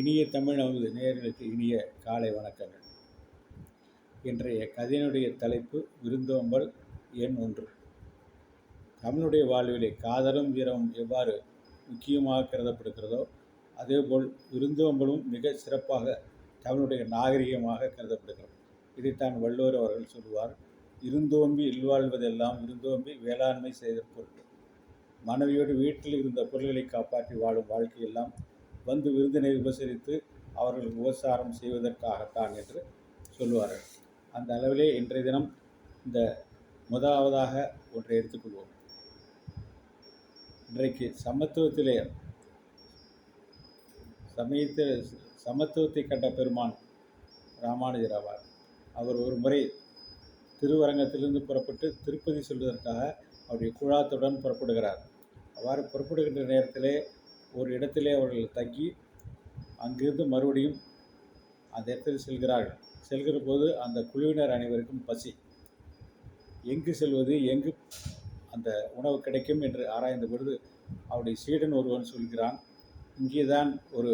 இனிய தமிழ் நமது நேர்களுக்கு இனிய காலை வணக்கங்கள். இன்றைய கதையினுடைய தலைப்பு விருந்தோம்பல் எண் ஒன்று. தமிழுடைய வாழ்விலே காதலும் வீரமும் எவ்வாறு முக்கியமாக கருதப்படுகிறதோ அதேபோல் விருந்தோம்பலும் மிக சிறப்பாக தமிழுடைய நாகரிகமாக கருதப்படுகிறது. இதைத்தான் வள்ளுவர் அவர்கள் சொல்லுவார் இருந்தோம்பி இல்வாழ்வதெல்லாம் விருந்தோம்பி வேளாண்மை செய்த பொருள். மனைவியோடு வீட்டில் இருந்த பொருள்களை காப்பாற்றி வாழும் வாழ்க்கையெல்லாம் வந்து விருந்தினை உபசரித்து அவர்கள் உபசாரம் செய்வதற்காகத்தான் என்று சொல்லுவார்கள். அந்த அளவிலே இன்றைய தினம் இந்த முதலாவதாக ஒன்றை எடுத்துக்கொள்வோம். இன்றைக்கு சமத்துவத்திலே சமயத்தில் சமத்துவத்தை கண்ட பெருமான் ராமானுஜர் ஆவார். அவர் ஒரு முறை திருவரங்கத்திலிருந்து புறப்பட்டு திருப்பதி செல்வதற்காக அவருடைய குழாத்துடன் புறப்படுகிறார். அவ்வாறு புறப்படுகின்ற நேரத்திலே ஒரு இடத்திலே அவர்கள் தங்கி அங்கிருந்து மறுபடியும் அந்த இடத்தில் செல்கிறார்கள். செல்கிற போது அந்த குழுவினர் அனைவருக்கும் பசி. எங்கு செல்வது எங்கு அந்த உணவு கிடைக்கும் என்று ஆராய்ந்த பொழுது அவருடைய சீடன் ஒருவன் சொல்கிறான் இங்கே தான் ஒரு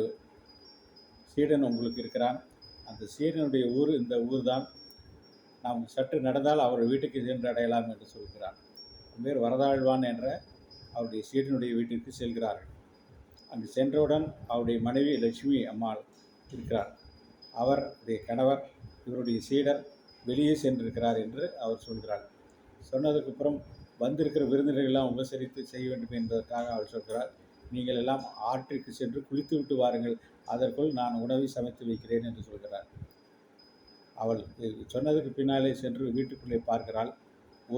சீடன் உங்களுக்கு இருக்கிறான். அந்த சீடனுடைய ஊர் இந்த ஊர் தான் நாம் சற்று நடந்தால் அவர் வீட்டுக்கு சென்று அடையலாம் என்று சொல்கிறான். பேர் வரதாழ்வான் என்ற அவருடைய சீடனுடைய வீட்டிற்கு செல்கிறார்கள். அங்கு சென்றவுடன் அவருடைய மனைவி லட்சுமி அம்மாள் இருக்கிறார். அவர் கணவர் இவருடைய சீடர் வெளியே சென்றிருக்கிறார் என்று அவர் சொல்கிறார். சொன்னதுக்கப்புறம் வந்திருக்கிற விருந்தினர்களெல்லாம் உபசரித்து செய்ய வேண்டும் என்பதற்காக அவர் சொல்கிறார். நீங்கள் எல்லாம் ஆற்றிற்கு சென்று குளித்து விட்டு வாருங்கள். அதற்குள் நான் உணவை சமைத்து வைக்கிறேன் என்று சொல்கிறார். அவள் சொன்னதுக்கு பின்னாலே சென்று வீட்டுக்குள்ளே பார்க்கிறாள்.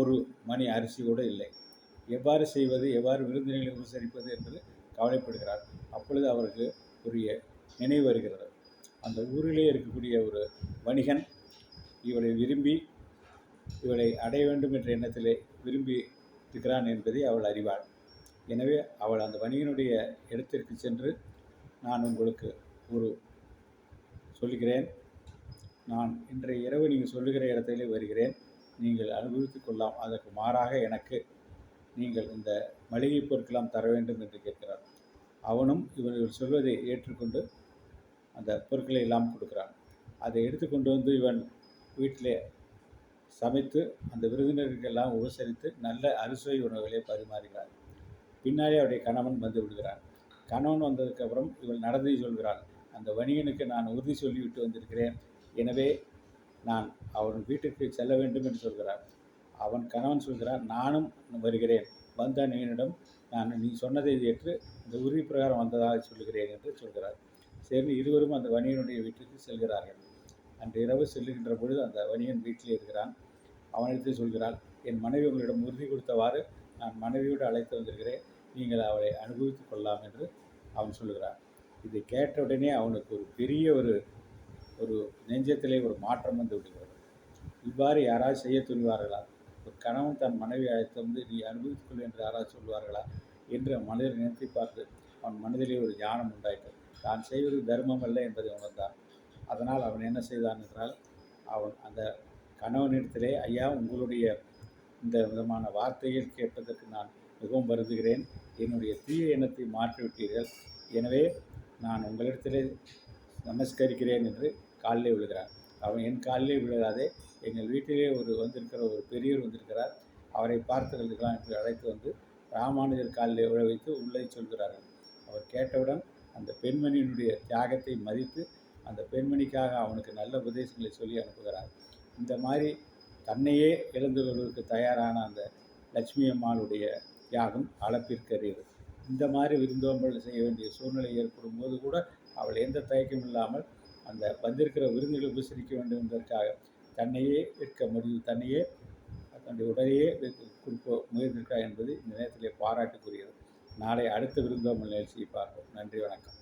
ஒரு மணி அரிசி கூட இல்லை. எவ்வாறு செய்வது எவ்வாறு விருந்தினர்களை உபசரிப்பது என்பது கவலைப்படுகிறார். அப்பொழுது அவருக்கு உரிய நினைவு வருகிறது. அந்த ஊரிலே இருக்கக்கூடிய ஒரு வணிகன் இவளை விரும்பி இவளை அடைய வேண்டும் என்ற எண்ணத்திலே விரும்பி இருக்கிறான் என்பதை அவள் அறிவாள். எனவே அவள் அந்த வணிகனுடைய இடத்திற்கு சென்று நான் உங்களுக்கு ஒரு சொல்லுகிறேன். நான் இன்றைய இரவு நீங்கள் சொல்லுகிற இடத்திலே வருகிறேன். நீங்கள் அனுபவித்து கொள்ளலாம். அதற்கு மாறாக எனக்கு நீங்கள் இந்த மளிகை பொருட்களாம் தர வேண்டும் என்று கேட்கிறார். அவனும் இவர்கள் சொல்வதை ஏற்றுக்கொண்டு அந்த பொருட்களை எல்லாம் கொடுக்குறான். அதை எடுத்துக்கொண்டு வந்து இவன் வீட்டிலே சமைத்து அந்த விருந்தினர்களுக்கெல்லாம் உபசரித்து நல்ல அறுசுவை உணவுகளை பரிமாறுகிறார் பின்னாலே அவருடைய கணவன் வந்து விடுகிறான். கணவன் வந்ததுக்கப்புறம் இவள் நடந்ததை சொல்கிறாள் அந்த வணிகனுக்கு நான் உறுதி சொல்லிவிட்டு வந்திருக்கிறேன். எனவே நான் அவன் வீட்டுக்கு செல்ல வேண்டும் என்று சொல்கிறார். அவன் கணவன் சொல்கிறான் நானும் வருகிறேன். வந்த நீனிடம் நான் நீ சொன்னதை ஏற்று இந்த உறுதி பிரகாரம் வந்ததாக சொல்கிறேன் என்று சொல்கிறார். சரி இருவரும் அந்த வணிகனுடைய வீட்டுக்கு செல்கிறார்கள். அன்று இரவு செல்லுகின்ற பொழுது அந்த வணிகன் வீட்டிலே இருக்கிறான். அவனிடத்தில் சொல்கிறாள் என் மனைவி உங்களிடம் உறுதி கொடுத்தவாறு நான் மனைவியோடு அழைத்து வந்திருக்கிறேன். நீங்கள் அவளை அனுபவித்துக் கொள்ளலாம் என்று அவன் சொல்கிறான் இதை கேட்டவுடனே அவனுக்கு ஒரு பெரிய ஒரு ஒரு நெஞ்சத்திலே ஒரு மாற்றம் வந்து விடுகிறது. இவ்வாறு யாராவது செய்ய துணிவார்களா? ஒரு கணவன் தன் மனைவி அழைத்து வந்து நீ அனுபவித்துக்கொள் என்று யாராவது சொல்வார்களா என்று மனிதர் நினைத்து பார்த்து அவன் மனதிலே ஒரு ஞானம் உண்டாயிற்று. தான் செய்வது தர்மம் அல்ல என்பதை உணர்ந்தான். அதனால் அவன் என்ன செய்தான் என்றால் அவன் அந்த கணவனிடத்திலே ஐயா உங்களுடைய இந்த விதமான வார்த்தைகள் கேட்பதற்கு நான் மிகவும் வருந்துகிறேன். என்னுடைய தீய எண்ணத்தை மாற்றிவிட்டீர்கள். எனவே நான் உங்களிடத்திலே நமஸ்கரிக்கிறேன் என்று காலிலே விழுகிறான் அவன் என் காலிலே விழுகாதே. எங்கள் வீட்டிலே ஒரு வந்திருக்கிற ஒரு பெரியவர் வந்திருக்கிறார். அவரை பார்த்துக்கிறதுக்கெல்லாம் என்று அழைத்து வந்து ராமானுஜர் காலிலே உழ வைத்து உள்ளே சொல்கிறார்கள். அவர் கேட்டவுடன் அந்த பெண்மணியினுடைய தியாகத்தை மதித்து அந்த பெண்மணிக்காக அவனுக்கு நல்ல உபதேசங்களை சொல்லி அனுப்புகிறார். இந்த மாதிரி தன்னையே இழந்து கொள்வதற்கு தயாரான அந்த லட்சுமி அம்மாளுடைய தியாகம் அளப்பிற்கரியது. இந்த மாதிரி விருந்தோம்பல் செய்ய வேண்டிய சூழ்நிலை ஏற்படும் போது கூட அவள் எந்த தயக்கமும் இல்லாமல் அந்த வந்திருக்கிற விருந்துகளை உபசரிக்க வேண்டும் என்பதற்காக தன்னையே விற்க முடிவு தன்னையே தன்னுடைய உடலையே கொடுக்க முயன்றிருக்கிறார் என்பது இந்த நேரத்திலே பாராட்டுக்குரியது. நாளை அடுத்த விருந்தோம்பல் நிகழ்ச்சியை பார்ப்போம். நன்றி வணக்கம்.